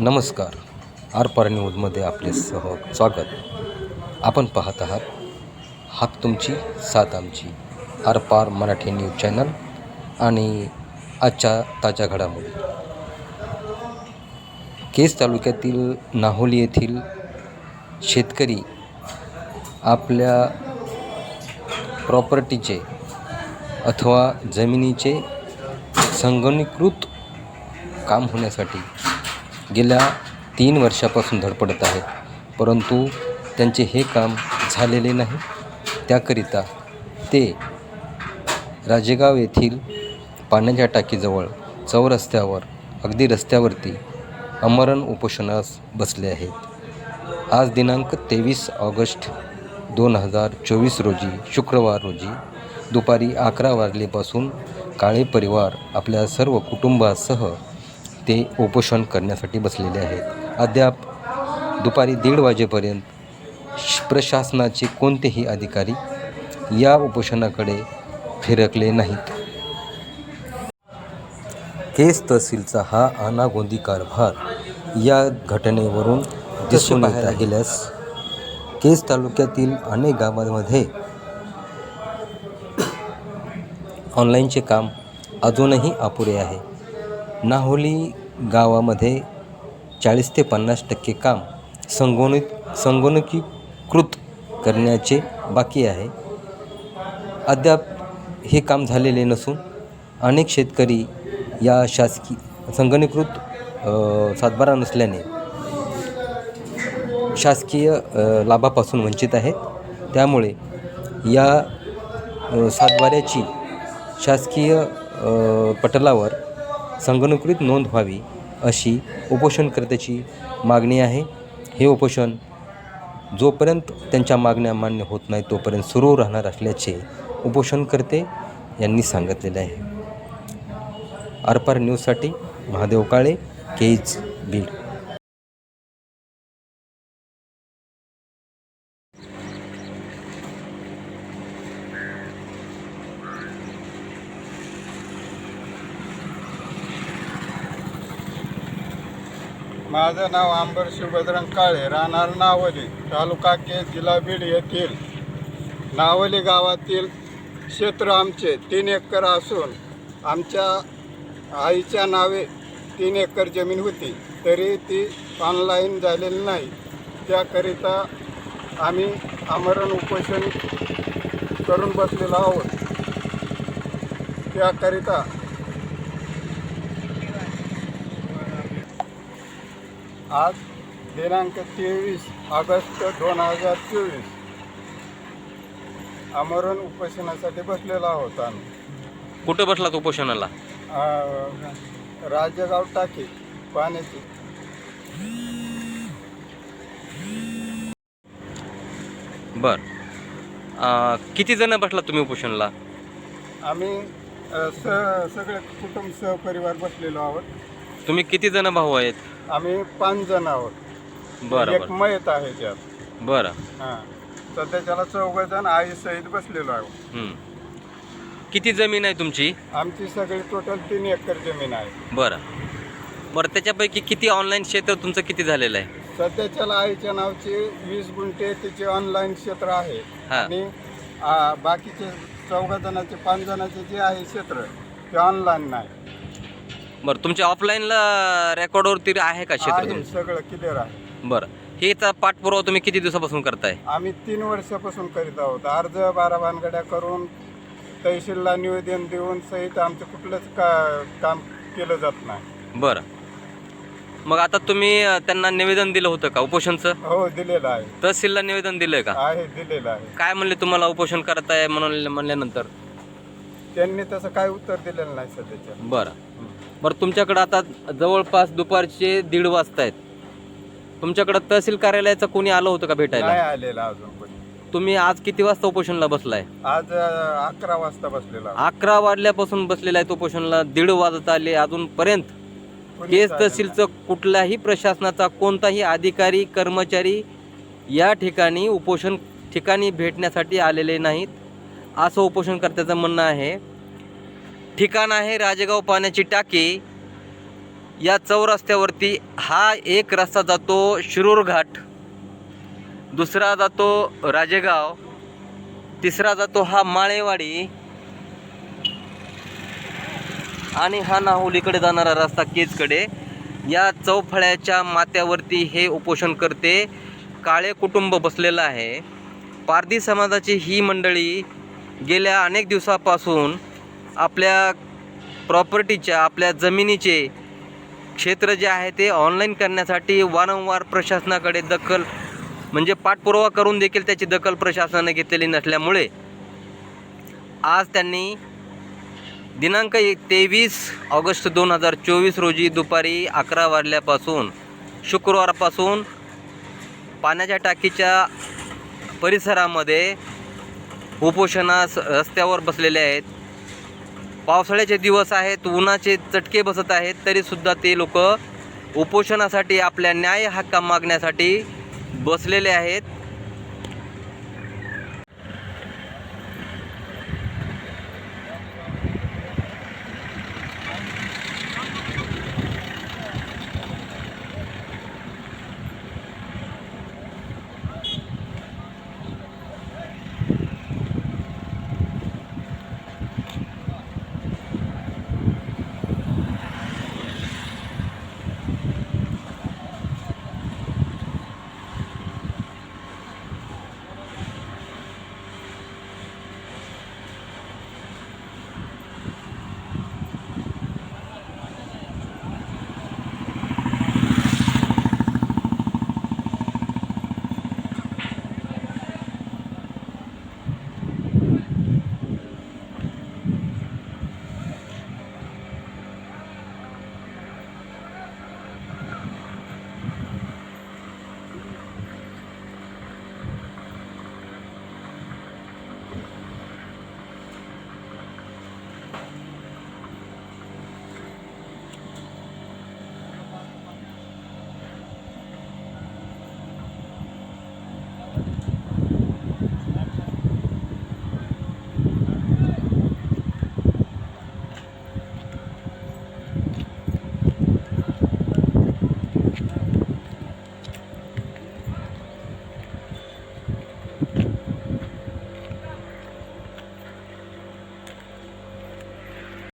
नमस्कार. आर पार न्यूजमध्ये आपले सह स्वागत. आपण पाहत आहात हाक तुमची साथ आमची. आर पार मराठी न्यूज चॅनल आणि आजच्या ताज्या घडामोडी. केस तालुक्यातील नाहोली येथील शेतकरी आपल्या प्रॉपर्टीचे अथवा जमिनीचे संगणीकृत काम होण्यासाठी गेल्या तीन वर्षापासून धडपडत आहेत परंतु त्यांचे हे काम झालेले नाही. त्याकरिता ते राजेगाव येथील पाण्याच्या टाकीजवळ चौरस्त्यावर अगदी रस्त्यावरती अमरण उपोषणास बसले आहेत. आज दिनांक तेवीस ऑगस्ट दोन हजार चोवीस रोजी शुक्रवार रोजी दुपारी अकरा वाजलेपासून काळे परिवार आपल्या सर्व कुटुंबासह ते उपोषण करण्यासाठी बसलेले आहेत. अद्याप दुपारी दीड वाजेपर्यंत श- प्रशासनाचे कोणतेही अधिकारी या उपोषणाकडे फिरकले नाहीत. केस तहसीलचा हा अनागोंदी कारभार या घटनेवरून दिसून येत गेल्यास केस तालुक्यातील अनेक गावांमध्ये ऑनलाईनचे काम अजूनही अपुरे आहे. नाहोली गावामध्ये चाळीस ते पन्नास टक्के काम संगणक संगणकीकृत करण्याचे बाकी आहे. अद्याप हे काम झालेले नसून अनेक शेतकरी या शासकीय संगणकीकृत सातबारा नसल्याने शासकीय लाभापासून वंचित आहेत. त्यामुळे या सातबाऱ्याची शासकीय पटलावर संगणकीकृत नोंद व्हावी अशी उपोषणकर्त्याची मागणी आहे. हे उपोषण जोपर्यंत त्यांच्या मागण्या मान्य होत नाही तोपर्यंत सुरू राहणार असल्याचे उपोषणकर्ते यांनी सांगितलेले आहे. आरपार न्यूजसाठी महादेव काळे केज बीड माझं नाव आंबर शिवभद्रंग काळे राहणार नावली तालुका के जिल्हा बीड येथील. नावली गावातील क्षेत्र आमचे तीन एकर असून आमच्या आईच्या नावे तीन एकर जमीन होती तरी ती ऑनलाईन झालेली नाही. त्याकरिता आम्ही आमरण उपोषण करून बसलेलो आहोत. त्याकरिता आज दिनांक तेवीस ऑगस्ट दोन हजार चोवीस. आमरण उपोषणासाठी बसलेलो आहोत आम्ही. कुठं बसला तो उपोषणाला राजेगाव टाकी पाण्याची. बर. किती जण बसला तुम्ही उपोषणाला? आम्ही स सगळे कुटुंब सहपरिवार बसलेलो आहोत. तुम्ही किती जण भाऊ आहेत? आम्ही पाच जण आहोत. बरं एक बरं. मयत आहे त्यात. बरं. हां. सध्याच्याला चौघ जण आई सहित बसलेलो आहोत. हं. किती जमीन आहे तुमची? आमची सगळी टोटल तीन एकर जमीन आहे. बरं. बरं त्याच्यापैकी किती ऑनलाईन क्षेत्र तुमचं किती झालेलं आहे? सध्याच्याला आईच्या नावचे वीस गुंठे तिचे ऑनलाईन क्षेत्र आहे. हा. आणि आ, बाकीचे चौघा जणाचे पाच जणाचे जे आहे क्षेत्र ते ऑनलाईन नाही. बरं तुमच्या ऑफलाईनला रेकॉर्डवरती आहे का क्षेत्र आहे, तुमचं? सगळं क्लिअर आहे. बरं हेचा पाठपुरावा तुम्ही किती दिवसापासून करताय? आम्ही तीन वर्षापासून करीत आहोत. अर्ज बारा भानगड्या करून तहसीलला निवेदन देऊन सहित आमचं कुठलंच का काम केलं जात नाही. बरं. मग आता तुम्ही अं, त्यांना निवेदन दिलं होतं का उपोषणचं? हो दिलेलं आहे. तहसीलला निवेदन दिलंय का? आहे दिलेलं आहे. काय म्हणले तुम्हाला उपोषण करताय म्हणून म्हणल्यानंतर? त्यांनी तसं काय उत्तर दिलेलं नाही सध्याच्या. बरं. बरं तुमच्याकडं आता जवळपास दुपारचे दीड वाजता आहेत. तुमच्याकडं तहसील कार्यालयाचं कोणी आलं होतं का नाही भेटायला आलेलं अजून कोणी. तुम्ही आज किती वाजता उपोषणला बसलाय? आज अं, अकरा वाजता बसलेला. अकरा वाजल्यापासून बसलेला आहे उपोषणला दीड वाजत आले अजूनपर्यंत. कोणीच केस आलेलं तहसीलचं कुठल्याही प्रशासनाचा कोणताही अधिकारी कर्मचारी या ठिकाणी उपोषण ठिकाणी भेटण्यासाठी आलेले नाहीत. असं उपोषणकर्त्याचं म्हणणं आहे. ठिकाण आहे राजेगाव पाण्याची टाकी. या चौरस्त्यावरती हा एक रस्ता जातो शिरूर घाट. दुसरा जातो राजेगाव. तिसरा जातो हा माळेवाडी. आणि हा नाहुलीकडे जाणारा रस्ता केजकडे. या चौफळ्याच्या माथ्यावरती हे उपोषण करते काळे कुटुंब बसलेलं आहे. पारधी समाजाची ही मंडळी गेल्या अनेक दिवसापासून आपल्या प्रॉपर्टीच्या आपल्या जमिनीचे क्षेत्र जे आहे ते ऑनलाईन करण्यासाठी वारंवार प्रशासनाकडे दखल म्हणजे पाठपुरावा करून देखील त्याची दखल प्रशासनाने घेतलेली नसल्यामुळे आज त्यांनी दिनांक तेवीस ऑगस्ट दोन हजार चोवीस रोजी दुपारी अकरा वाजल्यापासून शुक्रवारपासून पाण्याच्या टाकीच्या परिसरामध्ये उपोषणास रस्त्यावर बसलेले आहेत. पावसाळ्याचे दिवस आहेत उन्हाचे चटके बसत आहेत तरीसुद्धा ते लोक उपोषणासाठी आपल्या न्याय हक्का मागण्यासाठी बसलेले आहेत.